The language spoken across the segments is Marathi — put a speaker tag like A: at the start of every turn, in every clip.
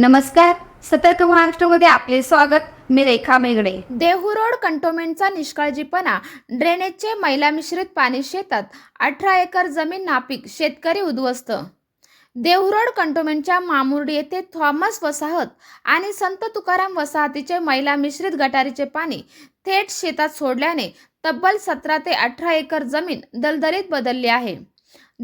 A: नमस्कार. सतर्क महाराष्ट्रामध्ये आपले स्वागत. मी रेखा मेगडे
B: देहू रोड निष्काळजीपणा ड्रेनेजचे मैला मिश्रित पाणी शेतात अठरा एकर जमीन नापीक शेतकरी उद्ध्वस्त. देहू रोड मामुर्डी येथे थॉमस वसाहत आणि संत तुकाराम वसाहतीचे मैला मिश्रित गटारीचे पाणी थेट शेतात सोडल्याने तब्बल सतरा ते अठरा एकर जमीन दलदलीत बदलली आहे.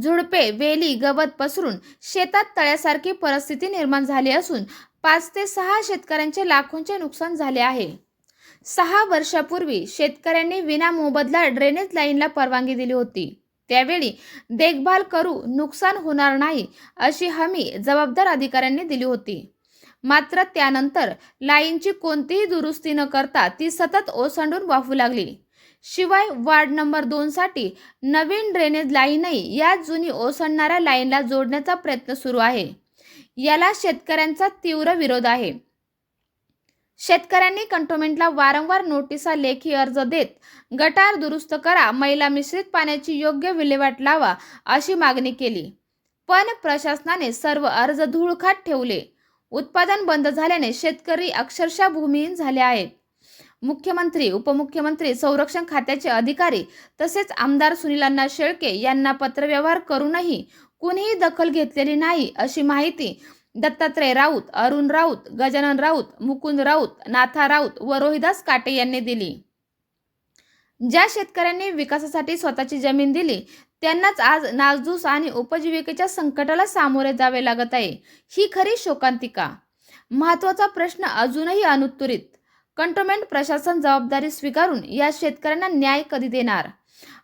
B: झुडपे वेली गवत पसरून शेतात तळ्यासारखी परिस्थिती निर्माण झाली असून पाच ते सहा शेतकऱ्यांचे लाखोंचे नुकसान झाले आहे. सहा वर्षापूर्वी शेतकऱ्यांनी विना मोबदला ड्रेनेज लाईनला परवानगी दिली होती. त्यावेळी देखभाल करू नुकसान होणार नाही अशी हमी जबाबदार अधिकाऱ्यांनी दिली होती. मात्र त्यानंतर लाईनची कोणतीही दुरुस्ती न करता ती सतत ओसंडून वाहू लागली. शिवाय वार्ड नंबर दोन साठी नवीन ड्रेनेज लाईनही या जुनी ओसंडणाऱ्या लाईनला जोडण्याचा प्रयत्न सुरू आहे. याला शेतकऱ्यांचा तीव्र विरोध आहे. शेतकऱ्यांनी कंटोमेंटला वारंवार नोटिसा लेखी अर्ज देत गटार दुरुस्त करा महिला मिश्रित पाण्याची योग्य विल्हेवाट लावा अशी मागणी केली. पण प्रशासनाने सर्व अर्ज धूळखात ठेवले. उत्पादन बंद झाल्याने शेतकरी अक्षरशः भूमिहीन झाले आहेत. मुख्यमंत्री उपमुख्यमंत्री संरक्षण खात्याचे अधिकारी तसेच आमदार सुनील अण्णा शेळके यांना पत्रव्यवहार करूनही कुणीही दखल घेतलेली नाही अशी माहिती दत्तात्रय राऊत अरुण राऊत गजानन राऊत मुकुंद राऊत नाथा राऊत व रोहिदास काटे यांनी दिली. ज्या शेतकऱ्यांनी विकासासाठी स्वतःची जमीन दिली त्यांनाच आज नासधूस आणि उपजीविकेच्या संकटाला सामोरे जावे लागत आहे. ही खरी शोकांतिका. महत्त्वाचा प्रश्न अजूनही अनुत्तरित. कंटोन्मेंट प्रशासन जबाबदारी स्वीकारून या शेतकऱ्यांना न्याय कधी देणार?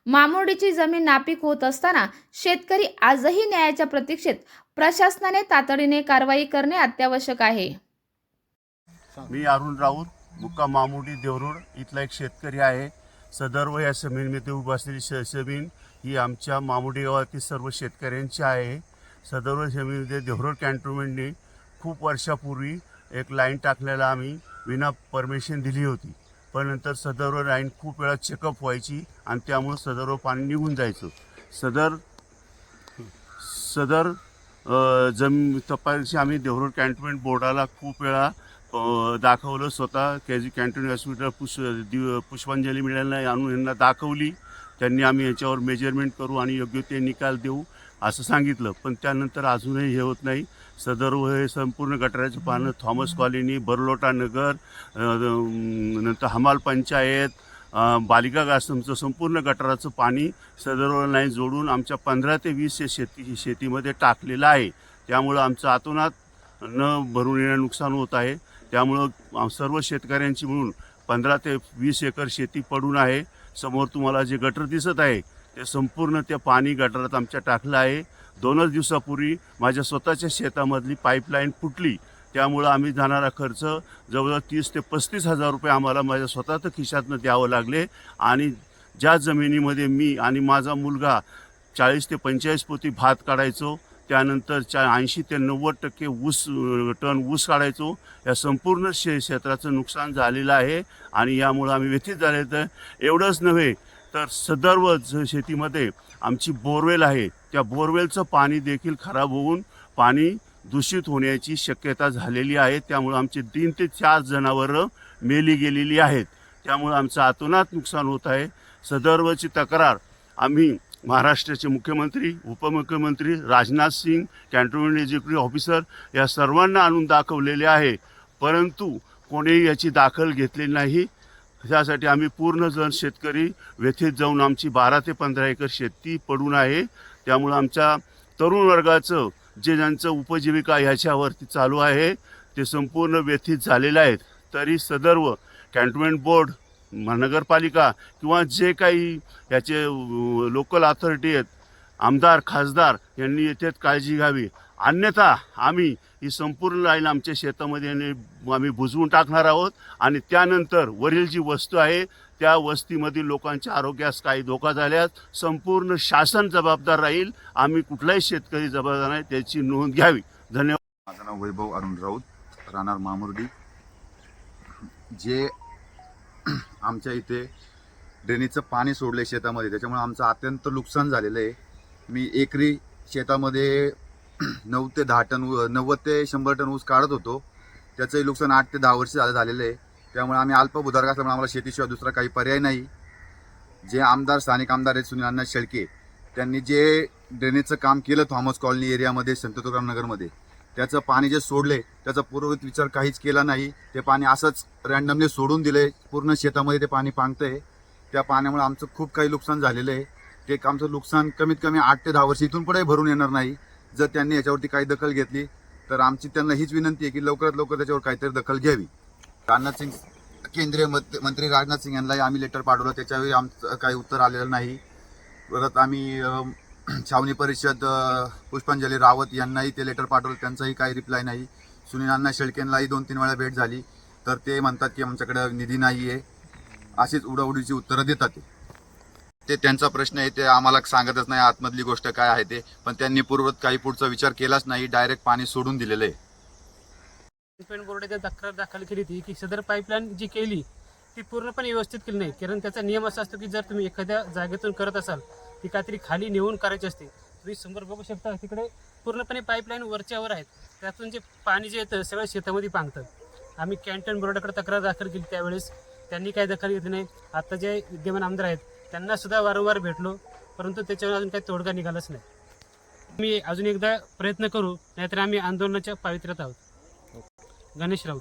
B: मामुर्डीची जमीन नापीक होत असताना शेतकरी आजही न्यायाच्या प्रतीक्षेत प्रशासनाने तातडीने कारवाई करणे अत्यावश्यक आहे.
C: मी अरुण राऊत मुक्का मामुडी देवरोड इथला एक शेतकरी आहे. सदर्व या जमिनीमध्ये उभं असलेली जमीन ही आमच्या मामुडी गावातील सर्व शेतकऱ्यांची आहे. सदर्व जमिनीमध्ये देवरोड कॅन्टोनमेंटने खूप वर्षापूर्वी एक लाईन टाकलेला आम्ही. विना परमिशन दिली होती. पण नंतर सदरवर लाईन खूप वेळा चेकअप व्हायची आणि त्यामुळं सदरवर पाणी निघून जायचं. सदर सदर अ, जम आम्ही देवरोड कॅन्टोन्मेंट बोर्डाला खूप वेळा दाखवलं. स्वतः के जी कॅन्टोन हॉस्पिटल पुष दिव पुष्पांजली मिळायला आणून यांना दाखवली. त्यांनी आम्ही याच्यावर मेजरमेंट करू आणि योग्य ते निकाल देऊ असं सांगितलं. पण त्यानंतर अजूनही हे होत नाही. सदर्व हे संपूर्ण गटाराचं पानं थॉमस कॉलनी बरलोटा नगर नंतर हमाल पंचायत बालिका आश्रमचं संपूर्ण गटाराचं पाणी सदर्व नाही जोडून आमच्या पंधरा ते वीस शेती शेतीमध्ये टाकलेलं आहे. त्यामुळं आमचं आतोनात न भरून येणं नुकसान होत आहे. त्यामुळं सर्व शेतकऱ्यांची मिळून पंधरा ते वीस एकर शेती पडून आहे. समोर तुम्हाला जे गटर दिसत आहे ते संपूर्ण ते पाणी गटारात आमच्या टाकलं आहे. दोनच दिवसापूर्वी माझ्या स्वतःच्या शेतामधली पाईपलाईन फुटली. त्यामुळं आम्ही जाणारा खर्च जवळजवळ तीस ते पस्तीस हजार रुपये आम्हाला माझ्या स्वतःच्या खिशातनं द्यावं लागले. आणि ज्या जमिनीमध्ये मी आणि माझा मुलगा चाळीस ते पंचेचाळीस पोती भात काढायचो त्यानंतर चा ऐंशी ते नव्वद टक्के ऊस टन ऊस काढायचो. या संपूर्ण शे क्षेत्राचं नुकसान झालेलं आहे आणि यामुळं आम्ही व्यथित झाले तर एवढंच नव्हे तर सदर्व ज शेतीमध्ये आमची बोरवेल आहे. त्या बोरवेलचं पाणी देखील खराब होऊन पाणी दूषित होण्याची शक्यता झालेली आहे. त्यामुळं आमचे तीन ते चार जनावरं मेली गेलेली आहेत. त्यामुळं आमचं आतोनात नुकसान होत आहे. सदर्वची तक्रार आम्ही महाराष्ट्राचे मुख्यमंत्री उपमुख्यमंत्री Rajnath Singh cantonment executive officer या सर्वांना आणून दाखवलेले आहे. परंतु कोणीही याची दाखल घेतली नाही. त्यासाठी आम्ही पूर्ण जण शेतकरी व्यथित जाऊन आमची बारा ते पंधरा एकर शेती पडून आहे. त्यामुळं आमच्या तरुण वर्गाचं जे ज्यांचं उपजीविका ह्याच्यावरती चालू आहे ते संपूर्ण व्यथित झालेलं आहेत. तरी सदर्व कॅन्टोनमेंट बोर्ड महानगरपालिका किंवा जे काही याचे लोकल अथॉरिटी आहेत आमदार खासदार यांनी येथेच काळजी घ्यावी. अन्यथा आम्ही ही संपूर्ण लाईन आमच्या शेतामध्ये आम्ही बुजवून टाकणार आहोत आणि त्यानंतर वरील जी वस्तू आहे त्या वस्तीमधील लोकांच्या आरोग्यास काही धोका झाल्यास संपूर्ण शासन जबाबदार राहील. आम्ही कुठलाही शेतकरी जबाबदार नाही त्याची नोंद घ्यावी. धन्यवाद.
D: माझं नाव वैभव अरुण राऊत राहणार मामुर्डी. जे आमच्या इथे ड्रेनेजचं पाणी सोडलं शेतामध्ये. त्याच्यामुळे आमचं अत्यंत नुकसान झालेलं आहे. मी एकरी शेतामध्ये नऊ ते दहा टन ऊ- नव्वद ते शंभर टन ऊस काढत होतो. त्याचंही नुकसान आठ ते दहा वर्ष झालं झालेलं आहे. त्यामुळे आम्ही अल्पभूधारक असल्यामुळे आम्हाला शेतीशिवाय दुसरा काही पर्याय नाही. जे आमदार स्थानिक आमदार आहेत सुनील अण्णा शेळके त्यांनी जे ड्रेनेजचं काम केलं थॉमस कॉलनी एरियामध्ये संत तुकाराम नगरमध्ये त्याचं पाणी जे सोडले त्याचा पूर्वत विचार काहीच केला नाही. ते पाणी असंच रॅन्डमली सोडून दिले. पूर्ण शेतामध्ये ते पाणी पांगतंय त्या पाण्यामुळे आमचं खूप काही नुकसान झालेलं आहे. ते आमचं नुकसान कमीत कमी आठ ते दहा वर्ष इथून पुढे भरून येणार नाही. जर त्यांनी याच्यावरती काही दखल घेतली तर आमची त्यांना हीच विनंती आहे की लवकरात लवकर त्याच्यावर काहीतरी दखल घ्यावी. राजनाथ सिंग केंद्रीय मत- मंत्री राजनाथ सिंग यांनाही आम्ही लेटर पाठवलं. त्याच्यावेळी आमचं काही उत्तर आलेलं नाही. परत आम्ही छावणी परिषद पुष्पांजली रावत यांनाही ते लेटर पाठवलं. त्यांचाही काही रिप्लाय नाही. सुनील अण्णा शेळकेंनाही दोन तीन वेळा भेट झाली. तर ते म्हणतात की आमच्याकडे निधी नाही आहे अशीच उडाउडीची उत्तरं देतात ते. ते त्यांचा प्रश्न आहे ते आम्हाला सांगतच नाही आतमधली गोष्ट काय आहे ते. पण त्यांनी पूर्वत काही पुढचा विचार केलाच नाही डायरेक्ट पाणी सोडून दिलेलं आहे.
E: पेंट बोर्डाने तक्रार दाखल केली होती की सदर पाईपलाईन जी केली ती पूर्णपणे व्यवस्थित केली नाही. कारण त्याचा नियम असा असतो की जर तुम्ही एखाद्या जागेतून करत असाल ती काहीतरी खाली नेऊन करायची असते. तुम्ही समोर बघू शकता तिकडे पूर्णपणे पाईपलाईन वरच्यावर आहेत. त्यातून जे पाणी जे येतं सगळं शेतामध्ये पांगतं. आम्ही कॅन्टन बोर्डाकडे तक्रार दाखल केली त्यावेळेस. त्यांनी काही दखल घेतली नाही. आता जे विद्यमान आमदार आहेत त्यांना सुद्धा वारंवार भेटलो. परंतु त्याच्यावर अजून काही तोडगा निघालाच नाही. मी अजून एकदा प्रयत्न करू नाहीतर आम्ही आंदोलनाच्या पावित्र्यात आहोत. गणेश राऊत.